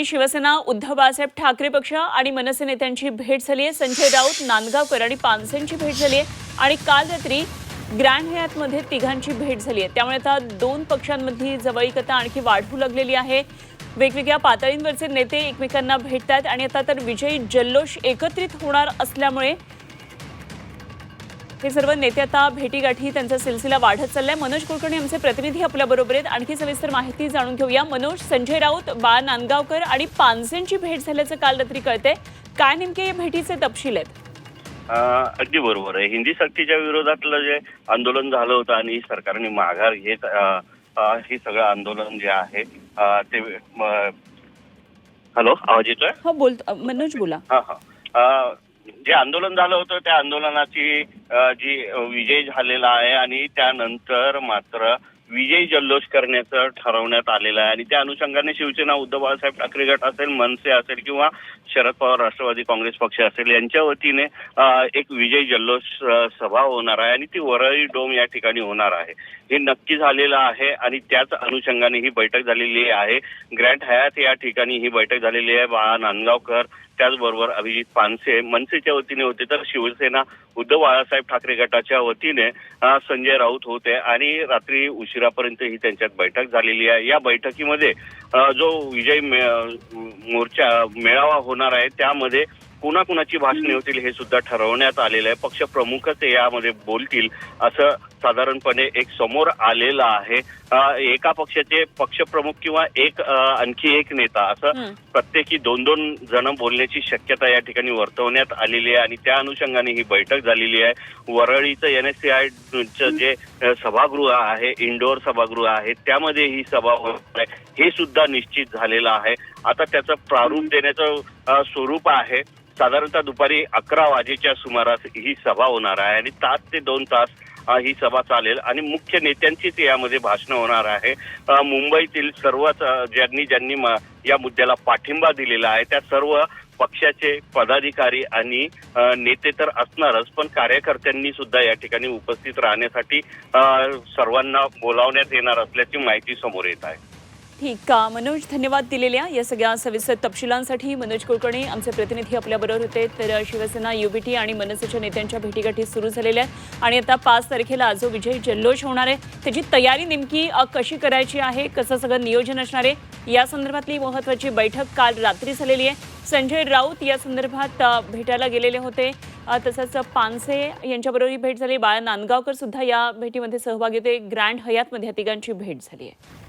शिवसेना उद्धव बाळासाहेब ठाकरे पक्ष आणि मनसे नेत्यांची भेट झाली आहे. संजय राऊत नांदगावकर आणि पानसेंची भेट झाली आहे. आणि काल रात्री ग्रँड हयातमध्ये तिघांची भेट झाली आहे. त्यामुळे आता दोन पक्षांमधली जवळीकता आणखी वाढू लागलेली आहे. वेगवेगळ्या पातळींवरचे नेते एकमेकांना भेटतात आणि आता तर विजयी जल्लोष एकत्रित होणार असल्यामुळे हे सर्व नेते आता भेटीगाठी त्यांचा सिलसिला वाढत चाललाय. मनोज कुलकर्णी आमचे प्रतिनिधी आपल्या बरोबर आहेत. आणखी सविस्तर माहिती जाणून घेऊया. मनोज संजय राऊत बाळ नांदगावकर आणि पानसेंची भेट झाल्याचं काल रात्री कळतंय. काय नेमके या भेटीचे तपशील आहेत? अ, अगदी बरोबर आहे. हिंदी सक्तीच्या विरोधातलं जे आंदोलन झालं होतं आणि सरकारने माघार घेत हे सगळं आंदोलन जे आहे ते हॅलो आवाज येतोय? हो बोल मनोज बोला. हा हा. अ, जे आंदोलन झालं होतं त्या आंदोलनाची जी विजय झालेला आहे आणि त्यानंतर मात्र विजयी जल्लोष करण्याचं ठरवण्यात आलेलं आहे. आणि त्या अनुषंगाने शिवसेना उद्धव बाळासाहेब ठाकरे गट असेल मनसे असेल किंवा शरद पवार राष्ट्रवादी काँग्रेस पक्ष असेल यांच्या वतीने एक विजय जल्लोष सभा होणार आहे आणि ती वरळी डोम या ठिकाणी होणार आहे. हे नक्की झालेलं आहे आणि त्याच अनुषंगाने ही बैठक झालेली आहे. ग्रँड हयात या ठिकाणी ही बैठक झालेली आहे. बाळा नांदगावकर त्याचबरोबर अभिजित पानसे मनसेच्या वतीने होते तर शिवसेना उद्धव बाळासाहेब ठाकरे गटाच्या वतीने संजय राऊत होते आणि रात्री उशिरापर्यंत ही त्यांच्यात बैठक झालेली आहे. या बैठकीमध्ये जो विजय मे- मोर्चा मेळावा होणार आहे त्यामध्ये कुणाकुणाची भाषणे होतील हे सुद्धा ठरवण्यात आलेलं आहे. पक्ष प्रमुखच यामध्ये बोलतील असं साधारणपणे एक समोर आलेलं आहे. एका पक्षाचे पक्षप्रमुख किंवा एक आणखी एक नेता असं. प्रत्येकी दोन दोन जण बोलण्याची शक्यता या ठिकाणी वर्तवण्यात आलेली आहे आणि त्या अनुषंगाने ही बैठक झालेली आहे. वरळीचं एन एस सी आय जे सभागृह आहे इंडोर सभागृह आहे त्यामध्ये ही सभा होणार आहे. हे सुद्धा निश्चित झालेलं आहे. आता त्याचं प्रारूप देण्याचं स्वरूप आहे. साधारणतः दुपारी अकरा वाजेच्या सुमारास ही सभा होणार आहे आणि तास ते दोन तास ही सभा चालेल. आणि मुख्य नेत्यांचीच यामध्ये भाषणं होणार आहे. मुंबईतील सर्वच ज्यांनी ज्यांनी म- या मुद्द्याला पाठिंबा दिलेला आहे त्या सर्व पक्षाचे पदाधिकारी आणि नेते तर असणारच पण कार्यकर्त्यांनी सुद्धा या ठिकाणी उपस्थित राहण्यासाठी सर्वांना बोलावण्यात येणार असल्याची माहिती समोर येत आहे. ठीक मनोज धन्यवाद दिलेल्या या सगळ्या सविस्तर तपशिलांसाठी. मनोज कुलकर्णी आमचे प्रतिनिधी आपल्याबरोबर होते. तर शिवसेना युबीटी आणि मनसेच्या नेत्यांच्या भेटीगाठी सुरू झालेल्या आहेत. आणि आता पाच तारखेला जो विजय जल्लोष होणार आहे त्याची तयारी नेमकी कशी करायची आहे कसं सगळं नियोजन असणार आहे या संदर्भातली महत्त्वाची बैठक काल रात्री झालेली आहे. संजय राऊत या संदर्भात भेटायला गेलेले होते. तसंच पानसे यांच्याबरोबर ही भेट झाली. बाळा नांदगावकर सुद्धा या भेटीमध्ये सहभागी होते. ग्रँड हयातमध्ये या तिघांची भेट झाली आहे.